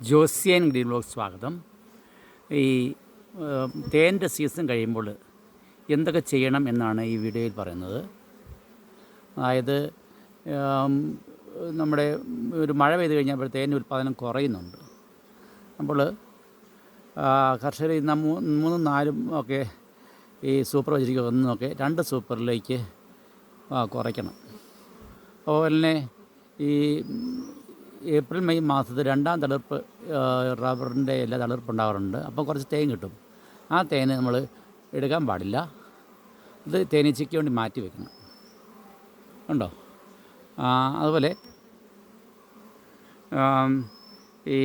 ജോസിയൻ green blog സ്വാഗതം. ഈ തേന്റെ season കഴിയുമ്പോൾ എന്തൊക്കെ ചെയ്യണം എന്നാണ് ഈ വീഡിയോയിൽ പറയുന്നത്. അതായത് നമ്മുടെ ഒരു മഴ പെയ്ത് കഴിഞ്ഞപ്പോൾ തേൻ ഉൽപ്പാദനം കുറയുന്നുണ്ട്. അപ്പോൾ കർഷകർ ഇന്ന് മൂന്നും നാലും ഒക്കെ ഈ സൂപ്പർ വെച്ചിരിക്കുക ഒന്നൊക്കെ രണ്ട് സൂപ്പറിലേക്ക് കുറയ്ക്കണം. അതുപോലെ തന്നെ ഈ ഏപ്രിൽ മെയ് മാസത്തിൽ രണ്ടാം തളിർപ്പ് റബ്ബറിന്റെ എല്ലാ തളിർപ്പ് ഉണ്ടാകാറുണ്ട് അപ്പോൾ കുറച്ച് തേൻ കിട്ടും. ആ തേന് നമ്മൾ എടുക്കാൻ പാടില്ല. ഇത് തേനീച്ചയ്ക്ക് വേണ്ടി മാറ്റി വെക്കണം. ഉണ്ടോ? അതുപോലെ ഈ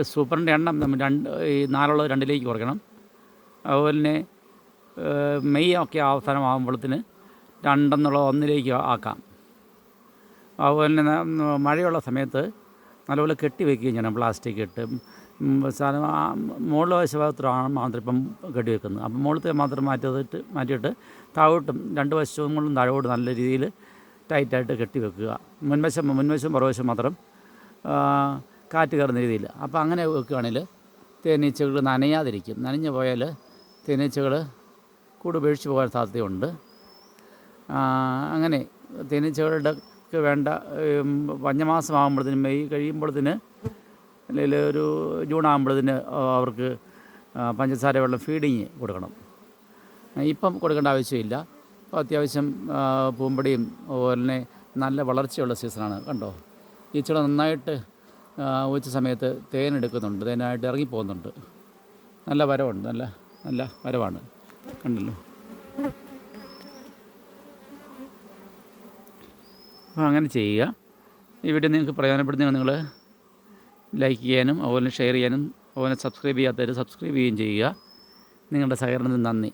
സൂപ്പറിന്റെ എണ്ണം നമ്മൾ രണ്ട് ഈ നാലുള്ളത് രണ്ടിലേക്ക് കുറയ്ക്കണം. അതുപോലെ തന്നെ മെയ് ഒക്കെ അവസാനമാകുമ്പോഴത്തിന് രണ്ടെന്നുള്ള ഒന്നിലേക്ക് ആക്കാം. അതുപോലെ മഴയുള്ള സമയത്ത് നല്ലപോലെ കെട്ടി വെക്കുകയും ചെയ്യണം. പ്ലാസ്റ്റിക് ഇട്ട്. സാധനം മുകളിലെ വശഭാഗത്താണ് മാത്രം ഇപ്പം കെട്ടി വെക്കുന്നത്. അപ്പം മുകളിലത്തെ മാത്രം മാറ്റിയിട്ട് മാറ്റിയിട്ട് താഴോട്ടും രണ്ട് വശവും കൊണ്ടും താഴോട്ട് നല്ല രീതിയിൽ ടൈറ്റായിട്ട് കെട്ടി വെക്കുക. മുൻവശം മുൻവശം പുറവശം മാത്രം കാറ്റ് കയറുന്ന രീതിയിൽ. അപ്പോൾ അങ്ങനെ വെക്കുകയാണെങ്കിൽ തേനീച്ചകൾ നനയാതിരിക്കും. നനഞ്ഞു പോയാൽ തേനീച്ചകൾ കൂട് ഉപേക്ഷിച്ച് പോകാൻ സാധ്യതയുണ്ട്. അങ്ങനെ തേനീച്ചകളുടെ ക്ക് വേണ്ട ആകുമ്പോഴത്തേന് മെയ് കഴിയുമ്പോഴത്തേന് അല്ലെങ്കിൽ ഒരു ജൂൺ ആകുമ്പോഴത്തേന് അവർക്ക് പഞ്ചസാര വെള്ളം ഫീഡിങ് കൊടുക്കണം. ഇപ്പം കൊടുക്കേണ്ട ആവശ്യമില്ല. ഇപ്പോൾ അത്യാവശ്യം പൂമ്പടിയും അതുപോലെ തന്നെ നല്ല വളർച്ചയുള്ള സീസണാണ്. കണ്ടോ? ഈച്ചകൾ നന്നായിട്ട് ഉച്ച സമയത്ത് തേൻ എടുക്കുന്നുണ്ട്. തേനായിട്ട് ഇറങ്ങിപ്പോകുന്നുണ്ട് നല്ല വരവുണ്ട്. നല്ല നല്ല വരവാണ്. കണ്ടല്ലോ? അങ്ങനെ ചെയ്യുക. ഈ വീഡിയോ നിങ്ങൾക്ക് പ്രയോജനപ്പെടുന്നെങ്കിൽ നിങ്ങൾ ലൈക്ക് ചെയ്യാനും അതുപോലെ ഷെയർ ചെയ്യാനും അതുപോലെ സബ്സ്ക്രൈബ് ചെയ്യാത്തവർ സബ്സ്ക്രൈബ് ചെയ്യുകയും ചെയ്യുക. നിങ്ങളുടെ സഹകരണത്തിന് നന്ദി.